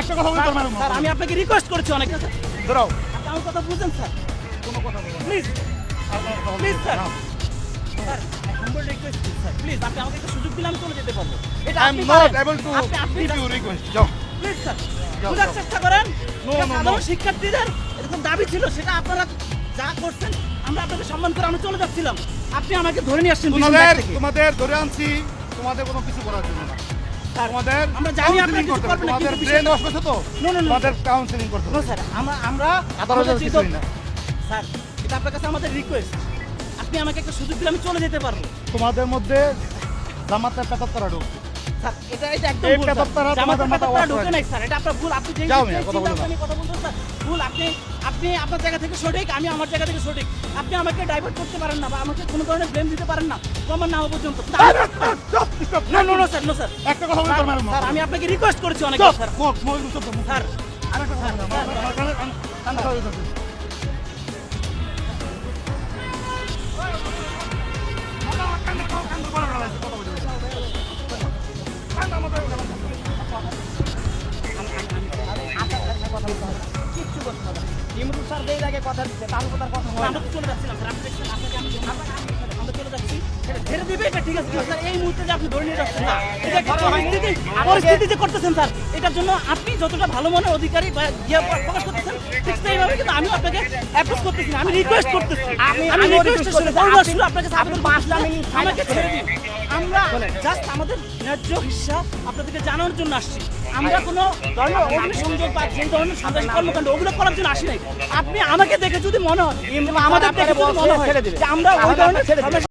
একটা কথা স্যার আমি আপনাকে রিকোয়েস্ট করেছি অনেক। আপনি আমার কথা বুঝেন স্যার কোনো কথা। Please please. Sir now. Sir humble request sir please আপনি আমাকে একটা সুযোগ দিলে আমি চলে যেতে পারব। এটা give you request. যাও। প্লিজ স্যার বোঝার। চেষ্টা করেন. সাধারণ শিক্ষার্থীদের এরকম দাবি ছিল সেটা আপনারা যা করছেন আমরা আপনাকে সম্মান করে আমরা চলে যাচ্ছিলাম। আপনি আমাকে ধরে নিয়ে আসছেন তোমাদের ধরে আনছি। তোমাদের কোনো কিছু করার জন্য না। তোমাদের আমরা জানি আপনারা কিছু করবেন না, তোমাদের ব্রেন ওয়াশ করছে তো? No, no, no, তোমাদের কাউন্সিলিং করতে নো স্যার আমরা আমরা আদালত আমাদের না। স্যার এটা আপনার কাছে আমাদের রিকোয়েস্ট আপনি আমাকে একটা সুযোগ দিলে আমি চলে যেতে পারব। তোমাদের মধ্যে জামাতের পেতাত্তারা ঢুকছে স্যার এটা এটা একদম ভুল স্যার। জামাতের ঢোকে নাই এটা আপনার ভুল। আপনি যেই কথা চিন্তা বলো না। ভাবনা নিয়ে কথা বলছেন স্যার আপনি আপনি আপনার জায়গা থেকে সঠিক আমি আমার জায়গা থেকে সঠিক আপনি আমাকে ডাইভার্ট করতে পারেন না বা আমাকে কোনো ধরনের ব্লেম দিতে পারেন না প্রমাণ না হওয়া পর্যন্ত না no no sir no sir একটা কথা স্যার আমি আপনাকে রিকোয়েস্ট করেছি অনেক স্যার. স্যার আরেকটা কথা আমার- আমার কিচ্ছু করতে হবে। ইমরুল স্যার যেই জায়গায় কথা দিচ্ছে, তার কথা কথা চলে যাচ্ছিলাম স্যার আপনি আমরা চলে যাচ্ছি ছেড়ে দিবে? এটা ঠিক আছে স্যার এই মুহূর্তে যে আপনি ধরে নিয়ে যাচ্ছেন না এটা একটা পরিস্থিতি পরিস্থিতি যে করতেছেন স্যার এটার জন্য আপনি যতটা ভালো মনে অধিকারী বা ইয়ে প্রকাশ করতেছেন ঠিক সেইভাবে কিন্তু আমি আপনাকে অ্যাপ্রোচ করতেছি না। আমি রিকোয়েস্ট করতেছি। আমি- আমি রিকোয়েস্ট request শুনে করতেছি। আপনি- আপনাকে আপনি সাপোর্ট আমাকে ছেড়ে দিন। আমরা জাস্ট আমাদের ন্যায্য আপনাদেরকে জানানোর জন্য আসছি। আমরা কোনো ধরনের অগ্নিসংযোগ বা যে ধরনের সন্ত্রাসী কর্মকাণ্ড ওগুলো করার জন্য আসি নাই। আপনি আমাকে দেখে যদি মনে হয় আমাদের দেখে যদি মনে হয় ছেড়ে দিবে। যে আমরা ওই ধরনের।